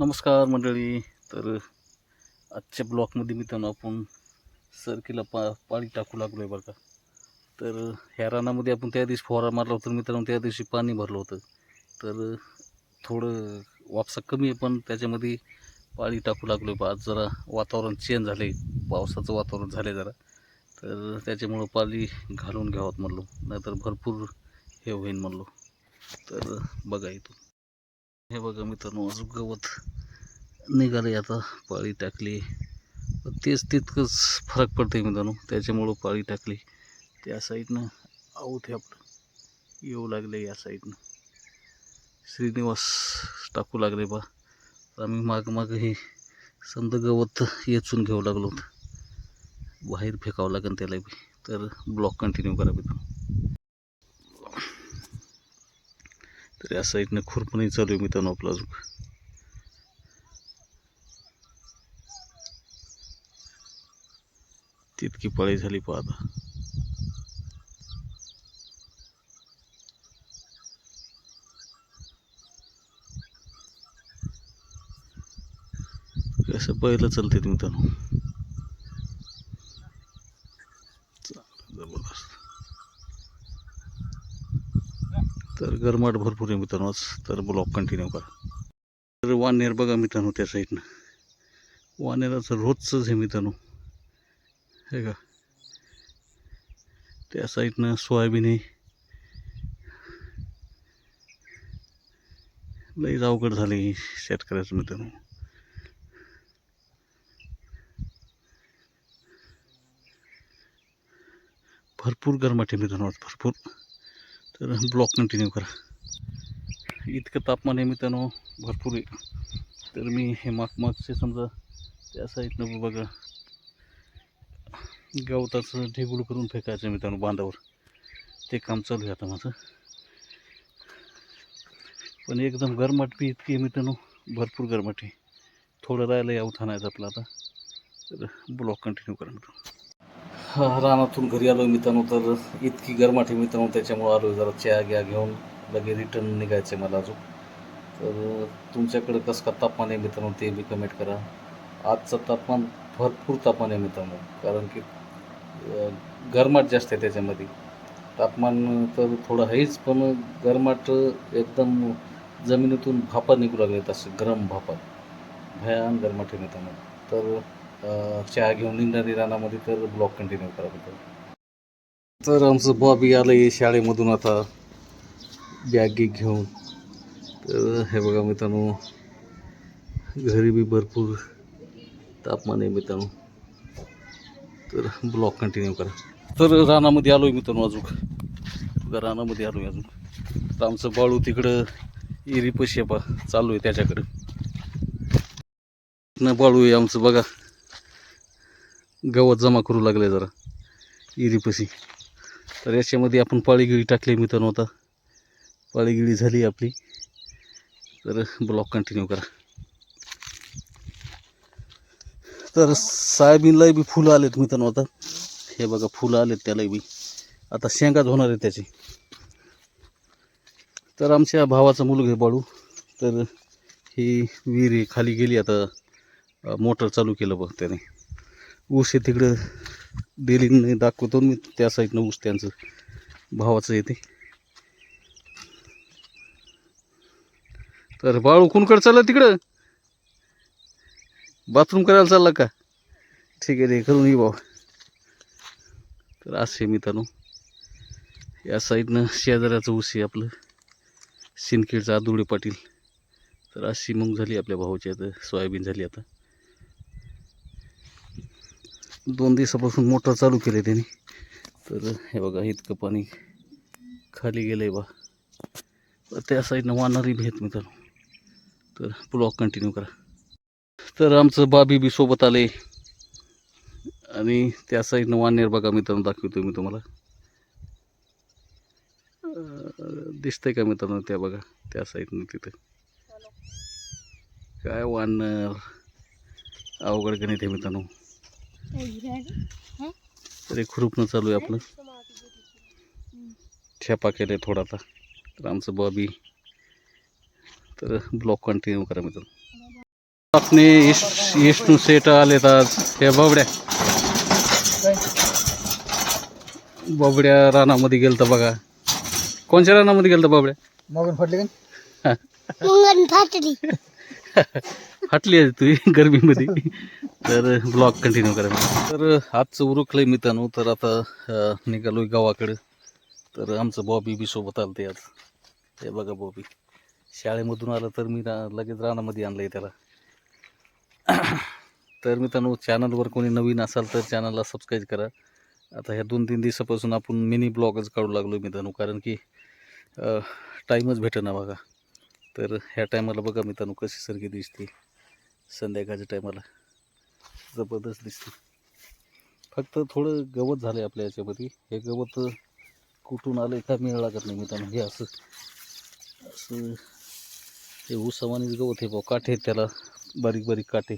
नमस्कार मंडळी. तर आजच्या ब्लॉकमध्ये मित्रांनो आपण सरकीला पा पाणी टाकू लागलो आहे बरं का. तर ह्या रानामध्ये आपण त्या दिवशी फवारा मारला होता मित्रांनो त्या दिवशी पाणी भरलं होतं. तर थोडं वापसा कमी आहे पण त्याच्यामध्ये पाणी टाकू लागलो आहे आज जरा वातावरण चेंज झालं आहे पावसाचं वातावरण झालं आहे जरा. तर त्याच्यामुळं पाणी घालून घ्यावं म्हणलो. नाहीतर भरपूर हे होईन म्हणलो. तर बघा इथून. हे बघा मित्रांनो अजून गवत निघाले आता पाळी टाकली. तेच तितकंच फरक पडते मित्रांनो त्याच्यामुळं पाळी टाकली. त्या साईडनं आऊत हे आपलं येऊ लागले या साईडनं. श्रीनिवास टाकू लागले बा. तर आम्ही माग माग हे संद गवत येचून घेऊ लागलो होतं. बाहेर फेकावं लागेल त्याला बी. तर ब्लॉक कंटिन्यू करा मित्रांनो. तर या साईडनं खुरपणी चालू आहे मित्रांनो आपला अजून. तितकी पळी झाली पाहता कसं पहिलं चालते मित्रांनो चांगलं, जबरदस्त तर गरमाट भरपूर आहे मित्रांनोच तर ब्लॉक कंटिन्यू करा. तर वानेर बघा मित्रांनो त्या साईडनं वानेराचं रोजचंच आहे मित्रांनो. हे का? त्या साईडनं सोयाबीन आहे. लईच अवघड झाले शेतकऱ्याचं मित्रांनो. भरपूर गरमाट आहे मित्रांनो भरपूर. तर ब्लॉक कंटिन्यू करा. इतकं तापमान आहे मित्रांनो भरपूर आहे. तर मी हे माग मागचे समजा त्या साईडनं बघा. गवताचं ढेगुळ करून फेकायचं मित्रांनो बांधावर. ते काम चालू आहे आता माझं. पण एकदम गरमाट बी इतकी आहे मित्रांनो भरपूर गरमाट आहे. थोडं राहिलं यावं थानायचं आपलं आता. तर ब्लॉक कंटिन्यू करा मित्रांनो. रानातून घरी आलो मित्रांनो तर इतकी गरमाठी मित्रांनो त्याच्यामुळं आलो जरा चहा घ्या घेऊन लगे रिटर्न निघायचं आहे मला अजून. तर तुमच्याकडं कसं का तापमान आहे मित्रांनो ते बी कमेंट करा. आजचं तापमान भरपूर तापमान आहे मित्रांनो कारण की गरमाट जास्त आहे त्याच्यामध्ये. तापमान तर थोडं आहेच पण गरमाट एकदम जमिनीतून भापा निघू लागले असं गरम भापा भयान गरमाट आहे मित्रांनो. तर चहा घेऊन निघणारी रानामध्ये तर ब्लॉक कंटिन्यू करा तर आमचं बॉबी आलं आहे शाळेमधून आता. बॅग घेऊन. तर हे बघा मित्रांनो घरी बी भरपूर तापमान आहे मित्रांनो. तर ब्लॉक कंटिन्यू करा. तर रानामध्ये आलो आहे मित्रांनो अजून. रानामध्ये आलो आहे अजून. तर आमचं बाळू तिकडं इरी पशी चालू आहे त्याच्याकडं. न बाळू आहे आमचं बघा. गवत जमा करू लागले जरा इरीपशी. तर याच्यामध्ये आपण पाळीगिळी टाकली मित्रांनो आता. पाळीगिळी झाली आपली. तर ब्लॉक कंटिन्यू करा. तर सोयाबीनलाही बी फुलं आलेत मित्रांनो आता. हे बघा फुलं आलेत त्यालाही बी. आता शेंगाच होणार आहे त्याची. तर आमच्या भावाचा मुलगा बाळू. तर ही विहीर खाली गेली आता मोटर चालू केलं बघ त्याने. ऊस आहे तिकडं. डेलीने दाखवतो मी त्या साईडनं ऊस त्यांचं. भावाचं येते तर बाळू कुणकडे चाललं तिकडं? बाथरूम करायला चालला का? ठीक आहे रे करून ये भाऊ. तर असे मित्रांनो. या साईडनं शेजाऱ्याचं ऊस आहे आपलं. सिनखेडचं आदुळे पाटील. तर अशी मग झाली आपल्या भाऊची आता सोयाबीन झाली आता. दोन दिवसापासून मोटर चालू केली त्यांनी. तर हे बघा इतकं पाणी खाली गेलं आहे बा त्या साईडनं वाहणारी भेट मित्रांनो. तर ब्लॉक कंटिन्यू करा. तर आमचं बाबी बी सोबत आले. आणि त्या साईडनं वानेर बघा मित्रांनो दाखवतो मी तुम्हाला. दिसतंय का मित्रांनो त्या बघा त्या साईडनं तिथं. काय वानर? अवघड गणित आहे मित्रांनो. तरी खुरपणं चालू आहे आपलं. ठेपा केले थोडासा तर आमचं बॉबी. तर ब्लॉक कंटिन्यू करा मित्रांनो. आपने इस विष्णू सेट आलेत आज. या बाबड्या. बाबड्या रानामध्ये गेलता बघा. कोणत्या रानामध्ये गेलता बाबड्या? मगन फाटले का? मंगन फाटली. फाटली आहे तू गर्मीमध्ये. तर ब्लॉग कंटिन्यू करा. तर आजचं उरकलंय मित्रांनो तर आता निघालोय गावाकडे. तर आमचं बॉबी बी सोबत आलं ते आज. हे बघा बॉबी. शाळेमधून आलं तर मी लगेच रानामध्ये आणलंय त्याला. तर मित्रांनो चॅनलवर कोणी नवीन असाल तर चॅनलला सबस्क्राईब करा. आता ह्या दोन तीन दिवसापासून आपण मिनी ब्लॉगच काढू लागलो मित्रांनो कारण की टाईमच भेटेना बघा. तर ह्या टायमाला बघा मित्रांनो कशी सारखी दिसते. संध्याकाळच्या टायमाला जबरदस्त दिसते. फक्त थोडं गवत झालं आहे आपल्या याच्यामध्ये. हे गवत कुठून आलं का मिळ लागत नाही मित्रांनो. हे असं असं हे ऊसावानीच गवत हे भाऊ काठे त्याला बारीक बारीक काठे.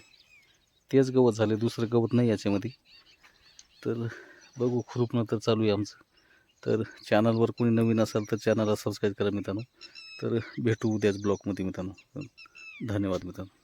तेच गवत झाले दुसरं गवत नाही याच्यामध्ये. तर बघू खुरपणं तर चालू आहे आमचं. तर चॅनलवर कोणी नवीन असाल तर चॅनलला सबस्क्राईब करा मित्रांनो. तर भेटू उद्याच ब्लॉकमध्ये मित्रांनो. धन्यवाद मित्रांनो.